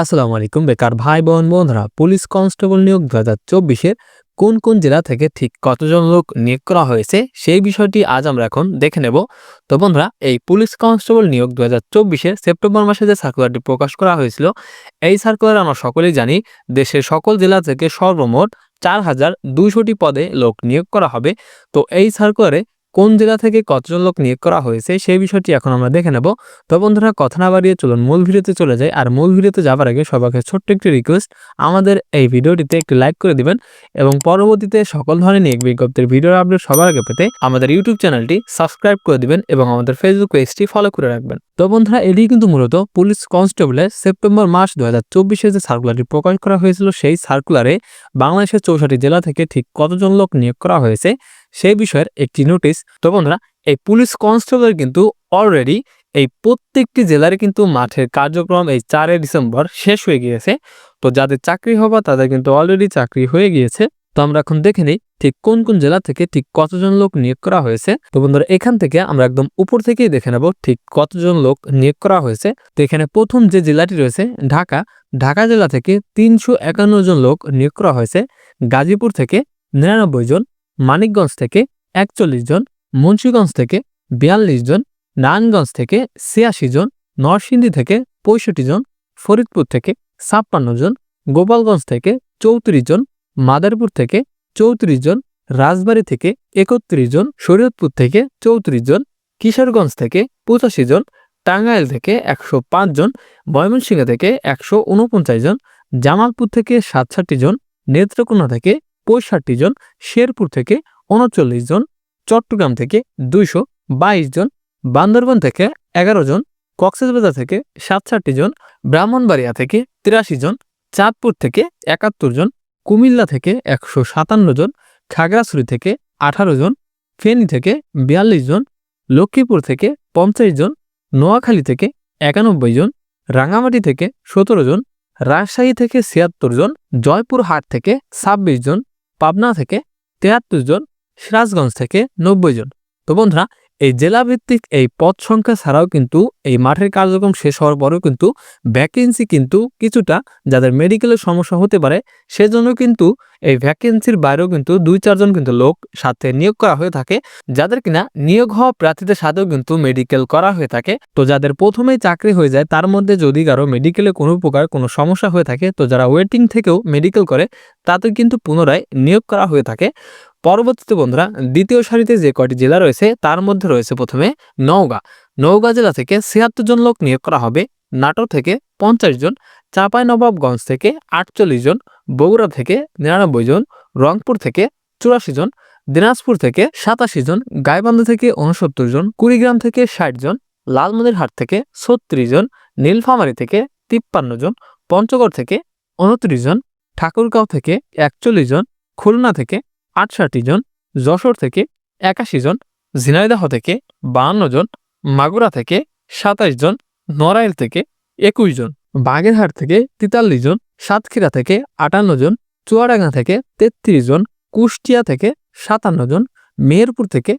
আসসালামু আলাইকুম, বেকার ভাই বোন বন্ধুরা। পুলিশ কনস্টেবল নিয়োগ দু হাজার চব্বিশের কোন কোন জেলা থেকে ঠিক কতজন লোক নিয়োগ করা হয়েছে সেই বিষয়টি আজ আমরা এখন দেখে নেব। তো বন্ধুরা, এই পুলিশ কনস্টেবল নিয়োগ দু হাজার চব্বিশে সেপ্টেম্বর মাসে যে সার্কুলারটি প্রকাশ করা হয়েছিল, এই সার্কুলার আমরা সকলেই জানি, দেশের সকল জেলা থেকে সর্বমোট চার হাজার দুইশোটি পদে লোক নিয়োগ করা হবে। তো এই সার্কুলারে কোন জেলা থেকে কতজন লোক নিয়োগ করা হয়েছে সেই বিষয়টি এখন আমরা দেখে নেব। তো বন্ধুরা, কথা না বাড়িয়ে চলুন মূল ভিডিওতে চলে যাই। আর মূল ভিডিওতে যাবার আগে সবাইকে ছোট্ট একটি রিকোয়েস্ট আমাদের এই ভিডিওটিতে একটি লাইক করে দিবেন এবং পরবর্তীতে সকল ধরনের নিয়োগ বিজ্ঞপ্তির ভিডিও আপডেট সবার আগে পেতে আমাদের ইউটিউব চ্যানেলটি সাবস্ক্রাইব করে দিবেন এবং আমাদের ফেসবুক পেজটি ফলো করে রাখবেন। তো বন্ধুরা, এটি কিন্তু মূলত পুলিশ কনস্টেবলের সেপ্টেম্বর মাস দু হাজার চব্বিশে যে সার্কুলারটি প্রকাশ করা হয়েছিল, সেই সার্কুলারে বাংলাদেশের চৌষট্টি জেলা থেকে ঠিক কতজন লোক নিয়োগ করা হয়েছে সেই বিষয়ের একটি নোটিশ তো বন্ধুরা, এই পুলিশ কনস্টেবল কিন্তু অলরেডি এই প্রত্যেকটি জেলার কিন্তু মাঠের কার্যক্রম এই চারই ডিসেম্বর শেষ হয়ে গিয়েছে। তো যাদের চাকরি হবা, তাদের কিন্তু অলরেডি চাকরি হয়ে গিয়েছে। তো আমরা এখন দেখে নিই ঠিক কোন কোন জেলা থেকে ঠিক কতজন লোক নিয়োগ করা হয়েছে। তো বন্ধুরা, এখান থেকে আমরা একদম উপর থেকেই দেখে নেব ঠিক কতজন লোক নিয়োগ করা হয়েছে। তো এখানে প্রথম যে জেলাটি রয়েছে, ঢাকা ঢাকা জেলা থেকে তিনশো একান্ন জন লোক নিয়োগ করা হয়েছে। গাজীপুর থেকে নিরানব্বই জন মানিকগঞ্জ থেকে একচল্লিশ জন, মুন্সীগঞ্জ থেকে বিয়াল্লিশ জন, নারায়ণগঞ্জ থেকে ছিয়াশি জন, নরসিংদী থেকে পঁয়ষট্টি জন, ফরিদপুর থেকে ছাপ্পান্ন জন, গোপালগঞ্জ থেকে চৌত্রিশ জন, মাদারপুর থেকে চৌত্রিশ জন, রাজবাড়ী থেকে একত্রিশ জন, শরীয়তপুর থেকে চৌত্রিশ জন, কিশোরগঞ্জ থেকে পঁচাশি জন, টাঙ্গাইল থেকে একশো পাঁচ জন, ময়মনসিংহ থেকে একশো উনপঞ্চাশ জন, জামালপুর থেকে সাতষট্টি জন, নেত্রকোনা থেকে পঁয়ষট্টি জন, শেরপুর থেকে উনচল্লিশ জন, চট্টগ্রাম থেকে দুইশো বাইশ জন, বান্দরবান থেকে এগারো জন, কক্সবাজার থেকে সাতষট্টি জন, ব্রাহ্মণবাড়িয়া থেকে তিরাশি জন, চাঁদপুর থেকে একাত্তর জন, কুমিল্লা থেকে একশো সাতান্ন জন, খাগড়াছড়ি থেকে আঠারো জন, ফেনী থেকে বিয়াল্লিশ জন, লক্ষ্মীপুর থেকে পঞ্চাশ জন, নোয়াখালী থেকে একানব্বই জন রাঙামাটি থেকে সতেরো জন, রাজশাহী থেকে ছিয়াত্তর জন, জয়পুরহাট থেকে ছাব্বিশ জন পাবনা থেকে তেহাত্তর জন সিরাজগঞ্জ থেকে নব্বই জন। তো বন্ধুরা এই জেলাভিত্তিক এই পদ সংখ্যা ছাড়াও কিন্তু এই মাঠের কার্যক্রম শেষ হওয়ার পরেও কিন্তু ভ্যাকেন্সি কিন্তু কিছুটা যাদের মেডিকেলের সমস্যা হতে পারে, সেজন্য কিন্তু এই ভ্যাকেন্সির বাইরেও কিন্তু দুই চারজন কিন্তু লোক সাথে নিয়োগ করা হয়ে থাকে। যাদের কিনা নিয়োগ হওয়া প্রার্থীদের সাথেও কিন্তু মেডিকেল করা হয়ে থাকে। তো যাদের প্রথমেই চাকরি হয়ে যায়, তার মধ্যে যদি কারও মেডিকেলে কোনো প্রকার কোনো সমস্যা হয়ে থাকে, তো যারা ওয়েটিং থেকেও মেডিকেল করে তাতে কিন্তু পুনরায় নিয়োগ করা হয়ে থাকে। পরবর্তীতে বন্ধুরা, দ্বিতীয় সারিতে যে কয়টি জেলা রয়েছে, তার মধ্যে রয়েছে প্রথমে নওগাঁ। নওগাঁ জেলা থেকে ছিয়াত্তর জন লোক নিয়োগ করা হবে, নাটোর থেকে পঞ্চাশ জন, চাঁপাইনবাবগঞ্জ থেকে আটচল্লিশ জন, বগুড়া থেকে নিরানব্বই জন, রংপুর থেকে চুরাশি জন, দিনাজপুর থেকে সাতাশি জন, গাইবান্ধা থেকে উনসত্তর জন, কুড়িগ্রাম থেকে ষাট জন, লালমনিরহাট থেকে ছত্রিশ জন, নীলফামারী থেকে তিপ্পান্ন জন, পঞ্চগড় থেকে উনত্রিশ জন, ঠাকুরগাঁও থেকে একচল্লিশ জন, খুলনা থেকে আটষট্টি জন, যশোর থেকে একাশি জন, ঝিনাইদহ থেকে বাহান্ন জন, মাগুরা থেকে সাতাইশ জন, নড়াইল থেকে একুশ জন, বাগেরহাট থেকে তেতাল্লিশ জন, সাতক্ষীরা থেকে আটান্ন জন, চুয়াডাঙ্গা থেকে তেত্রিশ জন, কুষ্টিয়া থেকে সাতান্ন জন, মেহেরপুর থেকে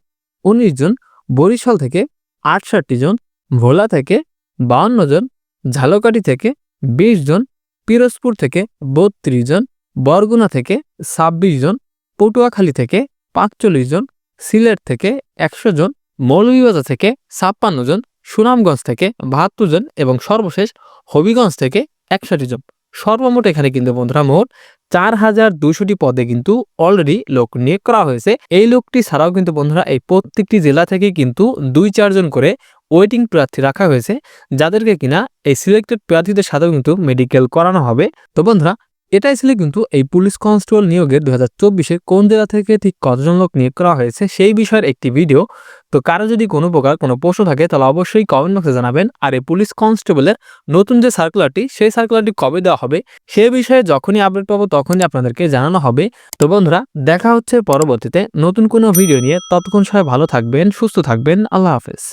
উনিশ জন, বরিশাল থেকে আটষট্টি জন, ভোলা থেকে বাউন্ন জন, ঝালকাঠি থেকে বিশ জন, পিরোজপুর থেকে বত্রিশ জন, বরগুনা থেকে ছাব্বিশ জন পটুয়াখালী থেকে পাঁচচল্লিশ জন, সিলেট থেকে একশো জন, মৌলভীবাজার থেকে ছাপ্পান্ন জন, সুনামগঞ্জ থেকে বাহাত্তর জন এবং সর্বশেষ হবিগঞ্জ থেকে একষট্টি জন। সর্বমোট এখানে কিন্তু বন্ধুরা মোট চার হাজার দুশোটি পদে কিন্তু অলরেডি লোক নিয়োগ করা হয়েছে। এই লোকটি ছাড়াও কিন্তু বন্ধুরা এই প্রত্যেকটি জেলা থেকে কিন্তু দুই চারজন করে ওয়েটিং প্রার্থী রাখা হয়েছে, যাদেরকে কিনা এই সিলেক্টেড প্রার্থীদের সাথেও কিন্তু মেডিকেল করানো হবে। তো বন্ধুরা এটাই ছিল কিন্তু এই পুলিশ কনস্টেবল নিয়োগের দু হাজার কোন জেলা থেকে ঠিক কতজন লোক নিয়োগ করা হয়েছে সেই বিষয়ের একটি ভিডিও। তো কারও যদি কোনো প্রকার কোনো প্রশ্ন থাকে তাহলে অবশ্যই কমেন্ট বক্সে জানাবেন। আর এই পুলিশ কনস্টেবলের নতুন যে সার্কুলারটি সেই সার্কুলারটি কবে দেওয়া হবে, সে বিষয়ে যখনই আপডেট পাবো তখনই আপনাদেরকে জানানো হবে। তো বন্ধুরা, দেখা হচ্ছে পরবর্তীতে নতুন কোনো ভিডিও নিয়ে। ততক্ষণ সবাই ভালো থাকবেন, সুস্থ থাকবেন। আল্লাহ হাফেজ।